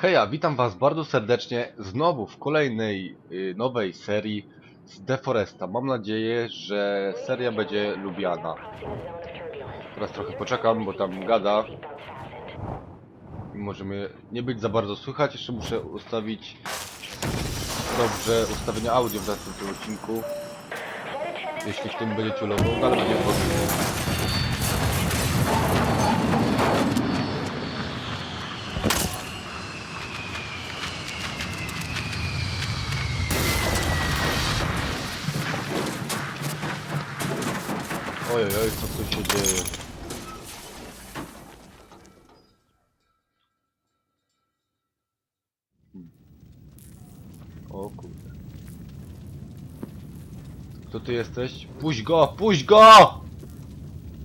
Heja, witam was bardzo serdecznie znowu w kolejnej y, nowej serii z Deforesta. Mam nadzieję, że seria będzie lubiana. Teraz trochę poczekam, bo tam gada. I może mnie nie być za bardzo słychać. Jeszcze muszę ustawić dobrze ustawienia audio w następnym odcinku. Jeśli w tym będzie ciulował, no ale będzie wchodził. O kurde. Kto ty jesteś? Puść go! Puść go!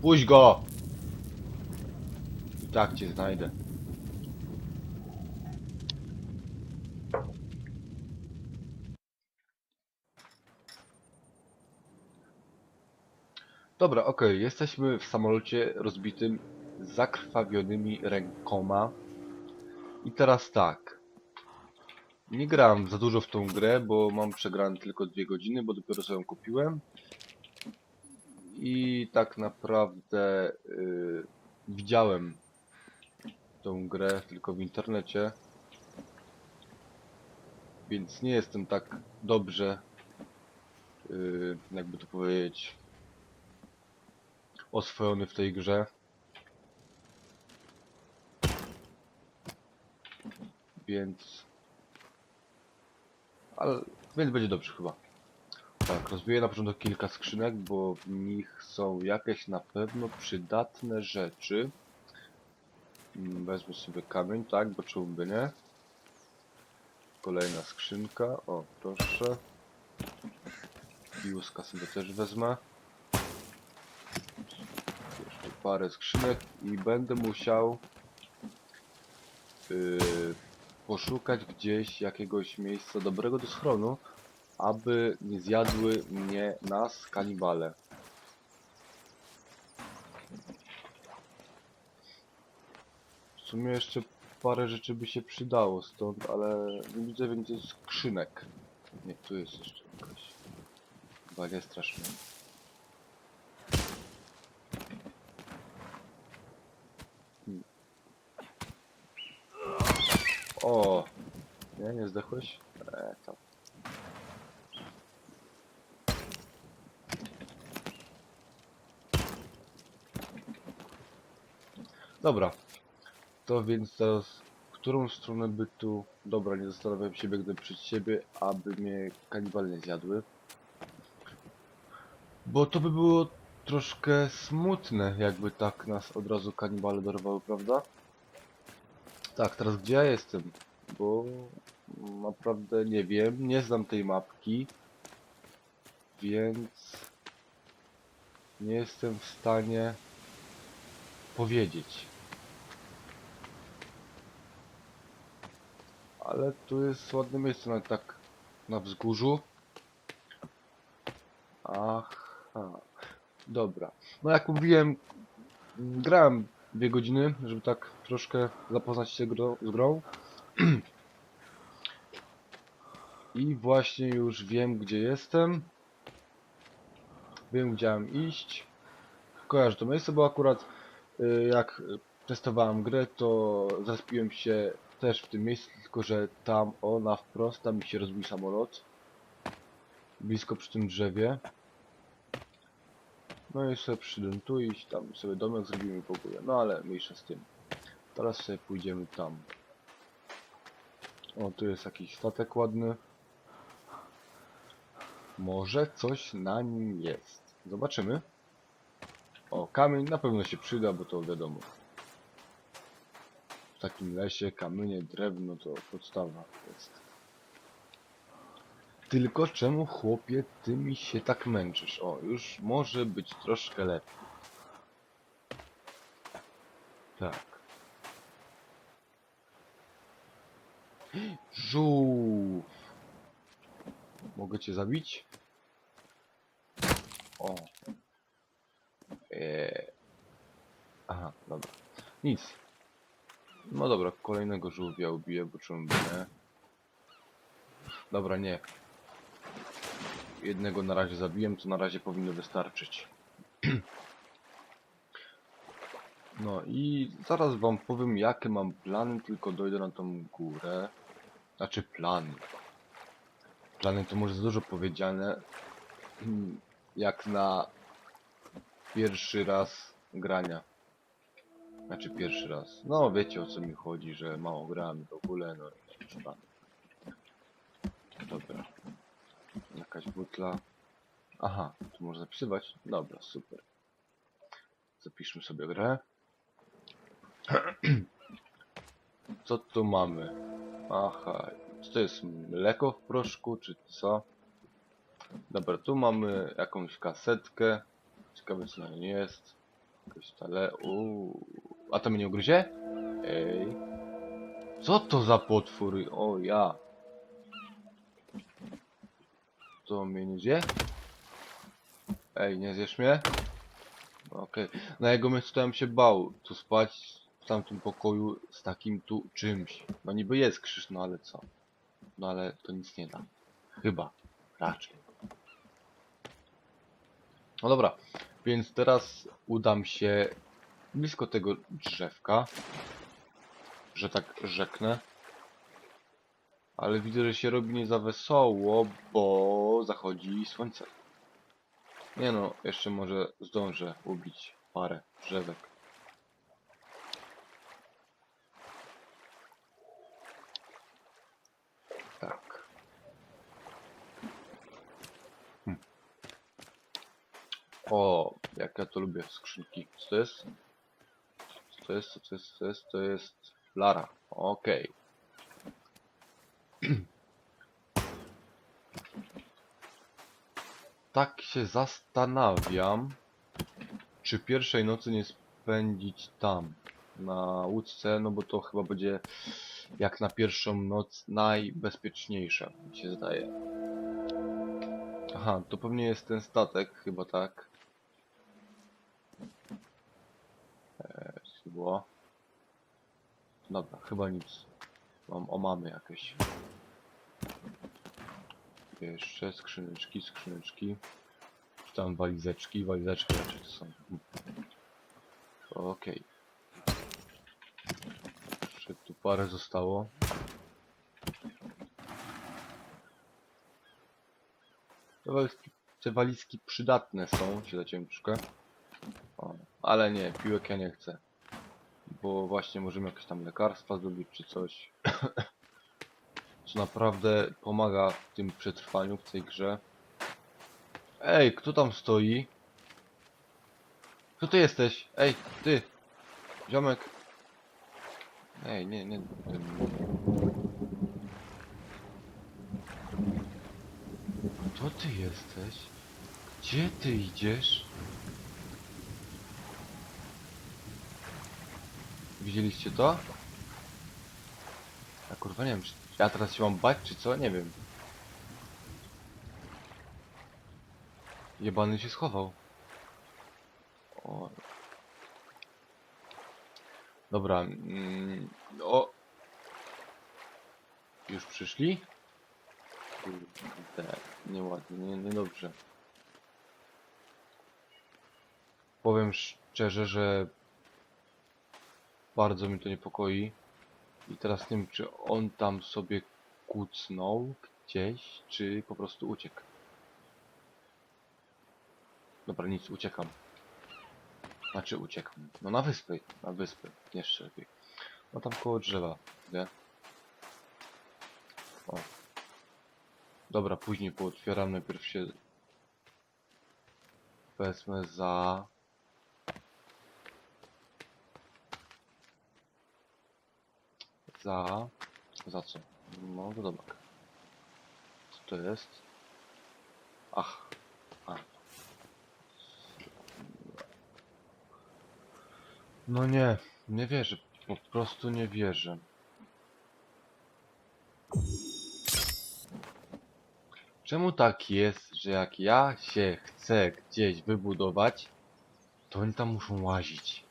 Puść go! I tak cię znajdę. Dobra, okej, jesteśmy w samolocie rozbitym zakrwawionymi rękoma. I teraz tak. Nie grałem za dużo w tą grę, bo mam przegrane tylko dwie godziny, bo dopiero sobie ją kupiłem. I tak naprawdę yy, widziałem tą grę tylko w internecie. Więc nie jestem tak dobrze, yy, jakby to powiedzieć, oswojony w tej grze. Więc... Ale... Więc będzie dobrze chyba. Tak, rozbiję na początek kilka skrzynek, bo w nich są jakieś na pewno przydatne rzeczy. Mm, Wezmę sobie kamień, tak, bo czemu by nie. Kolejna skrzynka, o proszę. Piłuska sobie też wezmę jeszcze parę skrzynek i będę musiał yy, poszukać gdzieś jakiegoś miejsca dobrego do schronu, aby nie zjadły mnie nas kanibale. W sumie jeszcze parę rzeczy by się przydało stąd, ale nie widzę więcej skrzynek. Nie, tu jest jeszcze jakaś. Nie strasznie. O! Nie, nie zdechłeś? Eee, tam. Dobra. To więc teraz, w którą stronę by tu... Dobra, nie zastanawiam się, biegnę przed siebie, aby mnie kanibale nie zjadły. Bo to by było troszkę smutne, jakby tak nas od razu kanibale dorwały, prawda? Tak, teraz gdzie ja jestem? Bo naprawdę nie wiem, nie znam tej mapki, więc nie jestem w stanie powiedzieć. Ale tu jest ładne miejsce, nawet tak na wzgórzu. Aha, dobra. No jak mówiłem, grałem dwie godziny, żeby tak troszkę zapoznać się z grą. I właśnie już wiem, gdzie jestem. Wiem, gdzie mam iść. Kojarzę to miejsce, bo akurat y, jak testowałem grę, to zaspiłem się też w tym miejscu, tylko że tam, o, na wprost, tam mi się rozbił samolot. Blisko przy tym drzewie. No i sobie przyjdę tu tam sobie domek zrobimy w. No ale mniejsza z tym. Teraz sobie pójdziemy tam. O, tu jest jakiś statek ładny. Może coś na nim jest. Zobaczymy. O, kamień na pewno się przyda, bo to wiadomo. W takim lesie kamienie, drewno to podstawa jest. Tylko czemu chłopie ty mi się tak męczysz? O, już może być troszkę lepiej. Tak. Żółw. Mogę cię zabić? O. Eee. Aha, dobra. Nic. No dobra, kolejnego żółwia ubiję, bo czemu nie? Dobra, nie. Jednego na razie zabiłem, co na razie powinno wystarczyć. No i zaraz wam powiem jakie mam plany, tylko dojdę na tą górę. Znaczy plany. To może za dużo powiedziane. Hmm, Jak na pierwszy raz grania. Znaczy pierwszy raz. No wiecie o co mi chodzi, że mało grałem w ogóle, no i jakieś plany. Dobra. Jakaś butla. Aha, tu można zapisywać. Dobra, super. Zapiszmy sobie grę. Co tu mamy? Aha, czy to jest mleko w proszku, czy co? Dobra, tu mamy jakąś kasetkę. Ciekawe co na niej jest. Jakoś tale... Uuu. A to mnie nie ugryzie? Ej. Co to za potwór? O ja. To mnie nie zje? Ej, nie zjesz mnie? Okej. Na jego miejscu to ja bym się bał tu spać w tamtym pokoju z takim tu czymś. No niby jest krzyż, no ale co? No ale to nic nie da. Chyba. Raczej. No dobra, więc teraz udam się blisko tego drzewka, że tak rzeknę. Ale widzę, że się robi nie za wesoło, bo zachodzi słońce. Nie no, jeszcze może zdążę ubić parę drzewek. O, jak ja to lubię skrzynki. Co to jest? Co to jest? Co to jest? Co to jest? To jest Lara. Okej. tak się zastanawiam, czy pierwszej nocy nie spędzić tam, na łódce, no bo to chyba będzie jak na pierwszą noc najbezpieczniejsze, mi się zdaje. Aha, to pewnie jest ten statek, chyba tak. Eee, co było? Dobra, chyba nic. Mam o mamy jakieś. Jeszcze skrzyneczki, skrzyneczki. Tam walizeczki, walizeczki raczej to są. Okej. Jeszcze tu parę zostało. Te walizki, przydatne są, się. O, ale nie, piłek ja nie chcę. Bo właśnie możemy jakieś tam lekarstwa zrobić czy coś. co naprawdę pomaga w tym przetrwaniu w tej grze. Ej, kto tam stoi? Kto ty jesteś? Ej, ty! Ziomek! Ej, nie, nie. Kto ty jesteś? Gdzie ty idziesz? Widzieliście to? Ja kurwa nie wiem, czy ja teraz się mam bać, czy co? Nie wiem. Jebany się schował. O. Dobra. Mm, o. Już przyszli? Kurde, nieładnie, nie, niedobrze. Powiem szczerze, że bardzo mi to niepokoi. I teraz nie wiem, czy on tam sobie kucnął gdzieś, czy po prostu uciekł. Dobra, nic, uciekam. Znaczy uciekam. No na wyspę, na wyspę, jeszcze lepiej. No tam koło drzewa, nie? O. Dobra, później pootwieram, najpierw się wezmę za... Za... Za co? No, dobra. Co to jest? Ach. A. No nie, nie wierzę. Po prostu nie wierzę. Czemu tak jest, że jak ja się chcę gdzieś wybudować, to oni tam muszą łazić?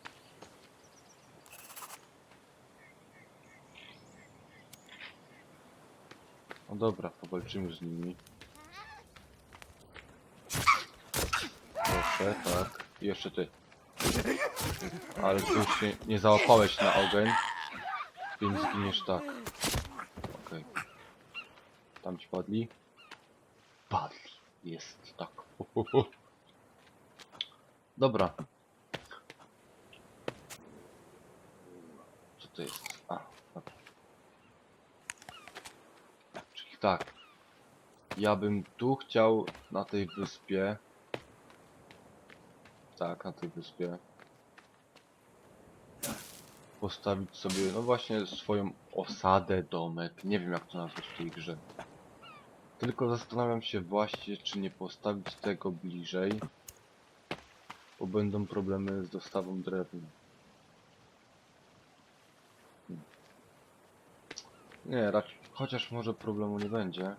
No dobra, powalczymy z nimi. Proszę, tak. I jeszcze ty. Ale ty już się nie załapałeś na ogień, więc zginiesz tak. Okej. Tam ci padli? Padli. Jest, tak. Dobra. Co to jest? A, dobra. Czyli tak. Ja bym tu chciał na tej wyspie. Tak, na tej wyspie. Postawić sobie, no właśnie, swoją osadę, domek. Nie wiem jak to nazwać w tej grze. Tylko zastanawiam się właśnie, czy nie postawić tego bliżej. Bo będą problemy z dostawą drewna. Hmm. Nie, raczej, chociaż może problemu nie będzie.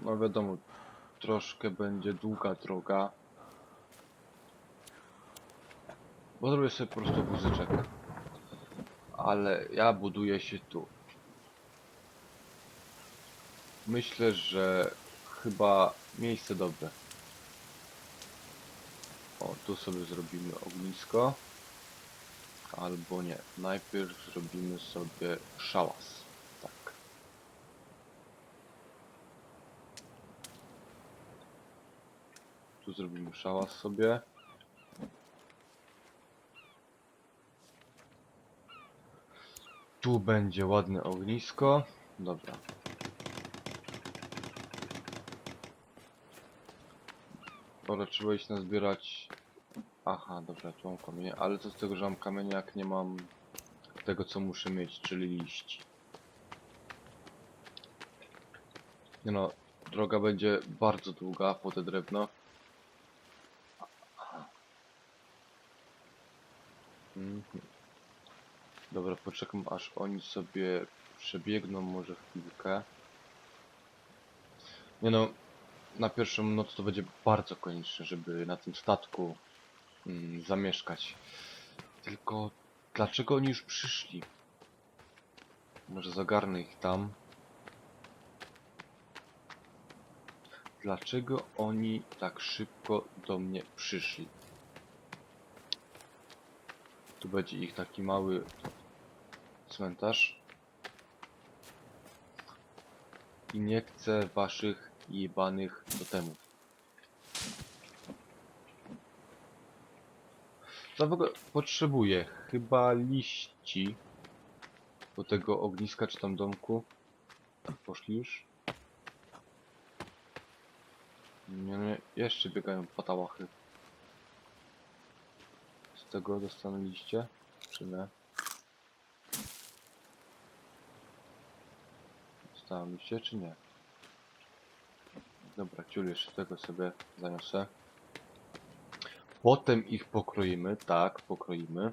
No wiadomo, troszkę będzie długa droga. Bo zrobię sobie po prostu wózyczek. Ale ja buduję się tu. Myślę, że chyba miejsce dobre. Tu sobie zrobimy ognisko. Albo nie. Najpierw zrobimy sobie szałas. Tak. Tu zrobimy szałas sobie. Tu będzie ładne ognisko. Dobra. Dobra, trzeba iść nazbierać... Aha, dobra, tu mam kamienie, ale co z tego, że mam kamienie, jak nie mam tego, co muszę mieć, czyli liści. Nie no, droga będzie bardzo długa po te drewno. Mhm. Dobra, poczekam aż oni sobie przebiegną może chwilkę. Nie no, na pierwszą noc to będzie bardzo konieczne, żeby na tym statku mm, zamieszkać. Tylko dlaczego oni już przyszli? Może zagarnę ich tam. Dlaczego oni tak szybko do mnie przyszli? Tu będzie ich taki mały cmentarz. I nie chcę waszych jebanych totemów. Co w ogóle potrzebuję? Chyba liści do tego ogniska czy tam domku. Poszli już? Nie, nie, jeszcze biegają patałachy. Z tego dostanę liście? Czy nie? Dostałem liście, czy nie? Dobra, ciul jeszcze tego sobie zaniosę. Potem ich pokroimy, tak, pokroimy.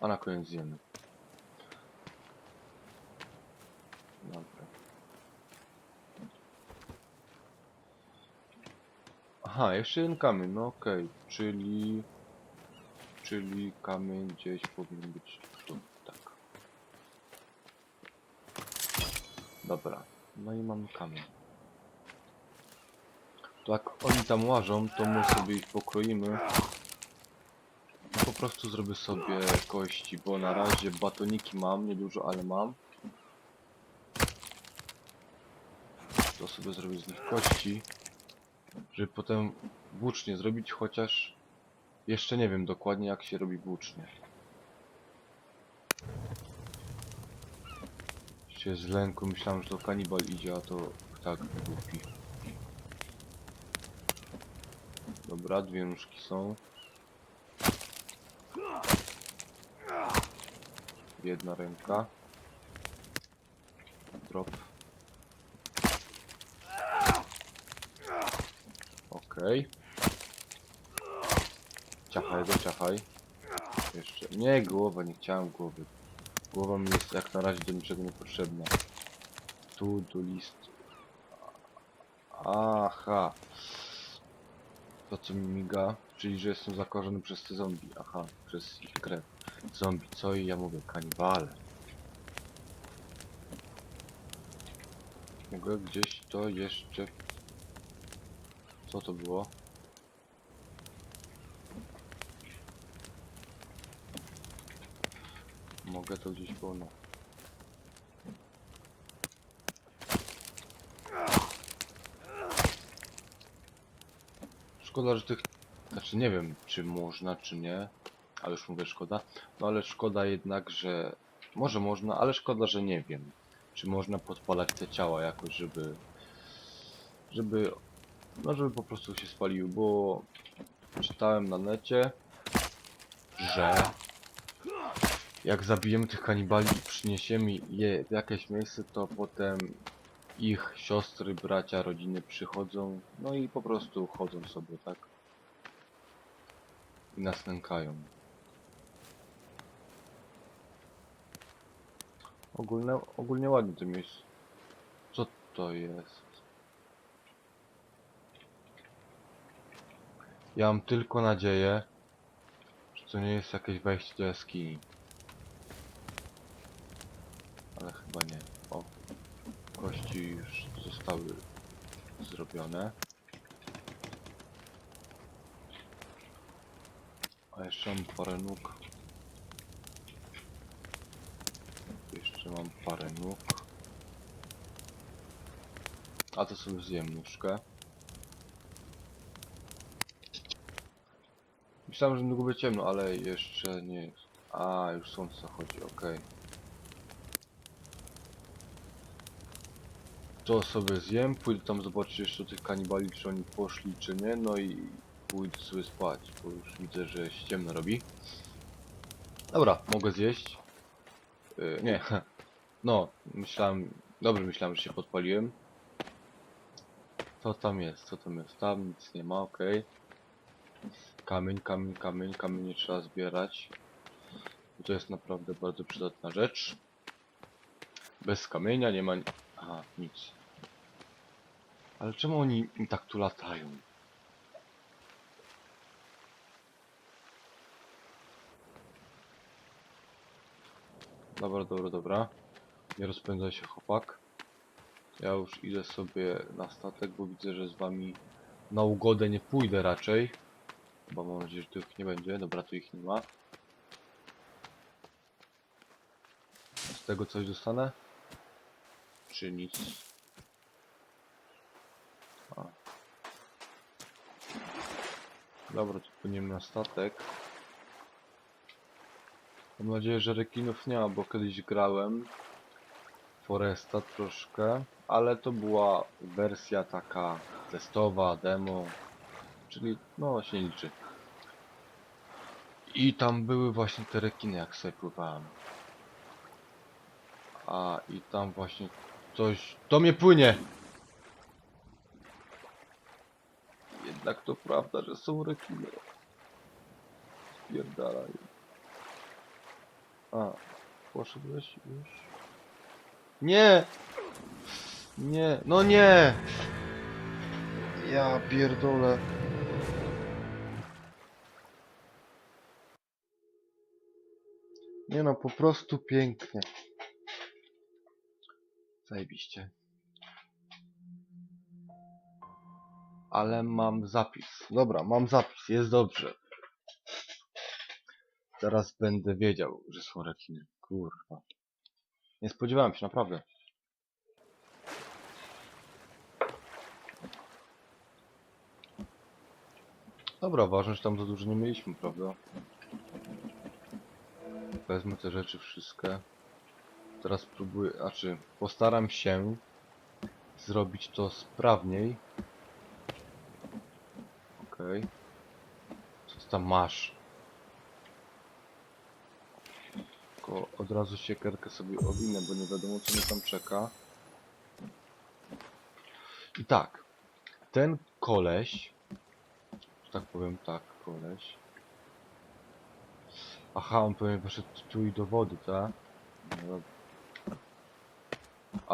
A na koniec zjemy. Dobra. Aha, jeszcze jeden kamień, no okej, czyli... Czyli kamień gdzieś powinien być tu, tak. Dobra, no i mamy kamień. To jak oni tam łażą, to my sobie ich pokroimy. No po prostu zrobię sobie kości, bo na razie batoniki mam, niedużo, ale mam. To sobie zrobię z nich kości, żeby potem włócznie zrobić, chociaż jeszcze nie wiem dokładnie jak się robi włócznie. Się z lęku myślałem, że to kanibal idzie, a to tak głupi. Dobra, dwie nóżki są. Jedna ręka. Drop. Okej. Ciachaj go, ciachaj. Jeszcze. Nie, głowa, nie chciałem głowy. Głowa mi jest jak na razie do niczego niepotrzebna. Tu, do list. Aha. To co mi miga, czyli że jestem zakorzony przez te zombie. Aha, przez ich krew. Zombie, co i ja mówię, kanibale. Mogę gdzieś to jeszcze... Co to było? Mogę to gdzieś było, no. Szkoda, że tych... Znaczy nie wiem, czy można, czy nie. Ale już mówię szkoda. No ale szkoda jednak, że... Może można, ale szkoda, że nie wiem. Czy można podpalać te ciała jakoś, żeby... Żeby... No żeby po prostu się spaliły, bo... Czytałem na necie, że... Jak zabijemy tych kanibali i przyniesiemy je w jakieś miejsce, to potem ich siostry, bracia, rodziny przychodzą, no i po prostu chodzą sobie, tak? I nas nękają. Ogólne, ogólnie ładnie to miejsce. Co to jest? Ja mam tylko nadzieję, że to nie jest jakieś wejście do jaskini. Ale chyba nie. Kości już zostały zrobione. A jeszcze mam parę nóg. Jeszcze mam parę nóg. A to sobie zjem nóżkę. Myślałem, że niedługo będzie ciemno, ale jeszcze nie. A, już słońce chodzi, okej. To sobie zjem, pójdę tam zobaczyć jeszcze tych kanibali, czy oni poszli, czy nie, no i pójdę sobie spać, bo już widzę, że się ciemno robi. Dobra, mogę zjeść. Yy, nie, no, myślałem, dobrze myślałem, że się podpaliłem. Co tam jest, co tam jest, tam nic nie ma, okej. Kamień, kamień, kamień, kamień nie trzeba zbierać. To jest naprawdę bardzo przydatna rzecz. Bez kamienia nie ma... Aha, nic. Ale czemu oni tak tu latają? Dobra, dobra, dobra. Nie rozpędzaj się chłopak. Ja już idę sobie na statek, bo widzę, że z wami na ugodę nie pójdę raczej. Bo mam nadzieję, że tu ich nie będzie. Dobra, tu ich nie ma. Z tego coś dostanę? Czy nic? A. Dobra, to płyniemy na statek. Mam nadzieję, że rekinów nie ma, bo kiedyś grałem Foresta troszkę, ale to była wersja taka testowa, demo, czyli no się liczy. I tam były właśnie te rekiny, jak sobie pływałem. A i tam właśnie coś do mnie płynie. Jednak to prawda, że są rekiny. Spierdalaj. A, poszedłeś już? Nie! Nie, no nie! Ja pierdolę. Nie no, po prostu pięknie. Zajebiście. Ale mam zapis. Dobra, mam zapis, jest dobrze. Teraz będę wiedział, że są rekiny. Kurwa. Nie spodziewałem się, naprawdę. Dobra, ważne, że tam za dużo nie mieliśmy, prawda? Wezmę te rzeczy wszystkie. Teraz spróbuję, znaczy postaram się zrobić to sprawniej. Okej. Co ty tam masz? Tylko od razu siekierkę sobie owinę, bo nie wiadomo co mnie tam czeka. I tak. Ten koleś, że tak powiem tak, koleś. Aha, on pewnie poszedł tu i do wody, tak? No.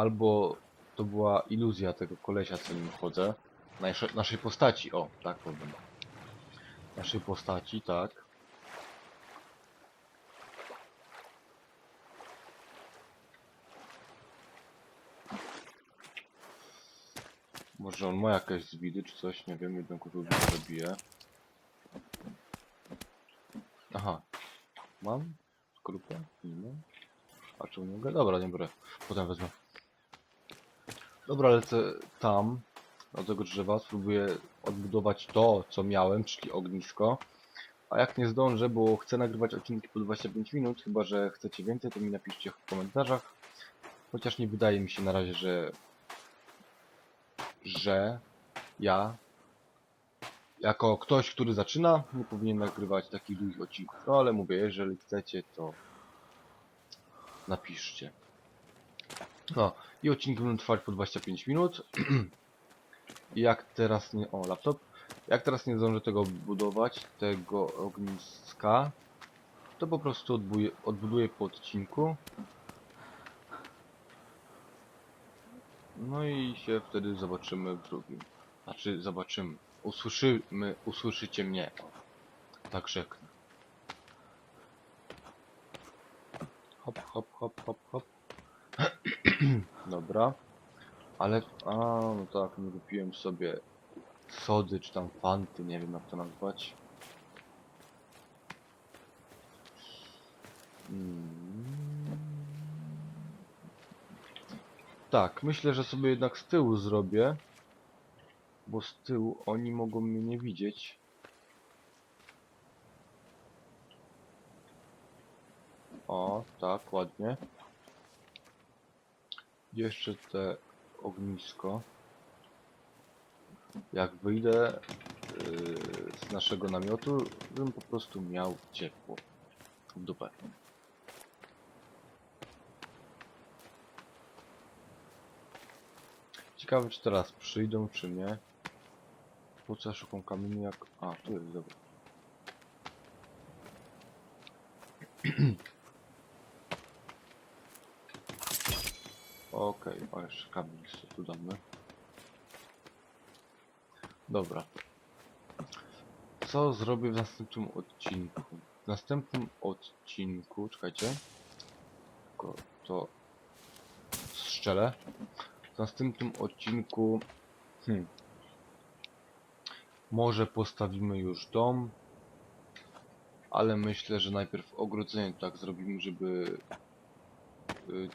Albo to była iluzja tego kolesia, co nim chodzę. Nasze, naszej postaci, o, tak powiem. naszej postaci, tak. Może on ma jakieś zwidy czy coś, nie wiem, jedną kotłownię zabiję. Aha. Mam? Skorupę? Nie mam. A czemu mogę? Dobra, nie biorę. Potem wezmę. Dobra, lecę tam, do tego drzewa, spróbuję odbudować to, co miałem, czyli ognisko. A jak nie zdążę, bo chcę nagrywać odcinki po 25 minut, chyba że chcecie więcej, to mi napiszcie w komentarzach. Chociaż nie wydaje mi się na razie, że że ja jako ktoś, który zaczyna, nie powinien nagrywać takich długich odcinków. No ale mówię, jeżeli chcecie, to napiszcie. No i odcinki będą trwać po 25 minut. Jak teraz nie... O, laptop. Jak teraz nie zdążę tego budować, tego ogniska, to po prostu odbuję, odbuduję po odcinku. No i się wtedy zobaczymy w drugim. Znaczy zobaczymy. Usłyszymy, usłyszycie mnie. Tak rzeknę. Hop, hop, hop, hop, hop. Dobra. Ale, a, no tak, nie kupiłem sobie sody, czy tam fanty, nie wiem jak to nazwać. Mm. Tak, myślę, że sobie jednak z tyłu zrobię. Bo z tyłu oni mogą mnie nie widzieć. O, tak, ładnie. Jeszcze te ognisko. Jak wyjdę yy, z naszego namiotu, bym po prostu miał ciepło w dupę. Ciekawe czy teraz przyjdą czy nie. Po co ja szukam kamieni jak... A, tu jest, dobra. Okej, o jeszcze kamień tu damy. Dobra. Co zrobię w następnym odcinku? W następnym odcinku, czekajcie. Tylko to strzelę. W następnym odcinku hmm, może postawimy już dom, ale myślę, że najpierw ogrodzenie tak zrobimy, żeby y,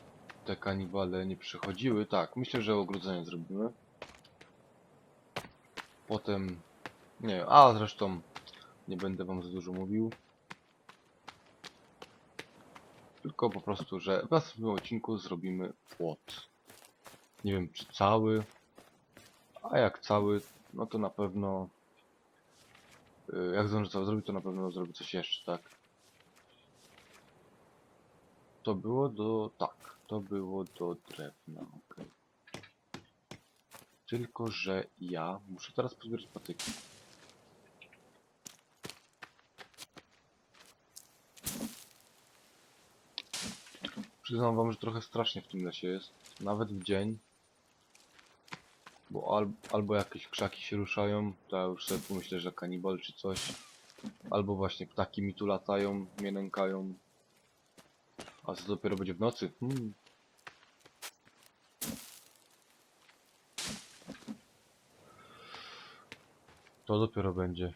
te kanibale nie przychodziły. Tak, myślę, że ogrodzenie zrobimy. Potem, nie a zresztą nie będę wam za dużo mówił. Tylko po prostu, że w następnym odcinku zrobimy płot. Nie wiem czy cały, a jak cały, no to na pewno y, jak zdążę cały zrobić, to na pewno zrobię coś jeszcze, tak? To było do... tak, to było do drewna, okej. Tylko, że ja muszę teraz pozbierać patyki. Przyznam wam, że trochę strasznie w tym lesie jest. Nawet w dzień. Bo al albo jakieś krzaki się ruszają, to ja już sobie pomyślę, że kanibal czy coś. Albo właśnie ptaki mi tu latają, mnie nękają. A co dopiero będzie w nocy? Hmm. To dopiero będzie.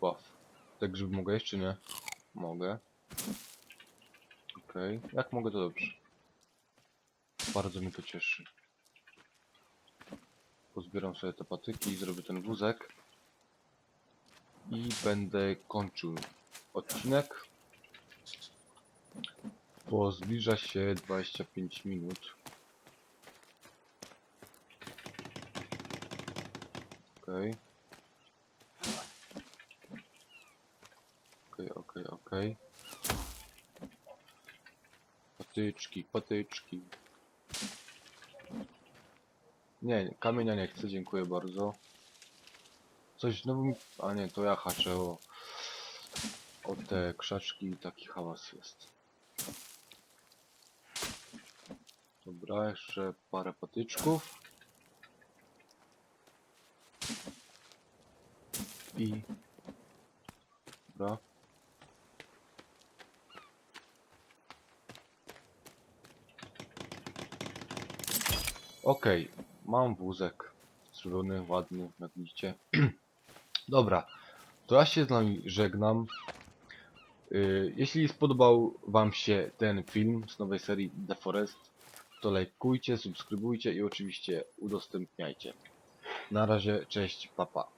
Ław. Tak grzyby mogę jeszcze nie? Mogę. Okej. Jak mogę to dobrze. Bardzo mnie to cieszy. Pozbieram sobie te patyki, zrobię ten wózek. I będę kończył odcinek. Bo zbliża się 25 minut. Okej. Okej, okej, okej. Patyczki, patyczki. Nie, kamienia nie chcę, dziękuję bardzo. Coś znowu mi... A nie, to ja haczę o... O te krzaczki i taki hałas jest. Dobra, jeszcze parę patyczków. i... Dobra. Okej, mam wózek zrobiony, ładny, jak widzicie. Dobra, to ja się z nami żegnam. Y, Jeśli spodobał Wam się ten film z nowej serii The Forest, to lajkujcie, subskrybujcie i oczywiście udostępniajcie. Na razie, cześć, papa.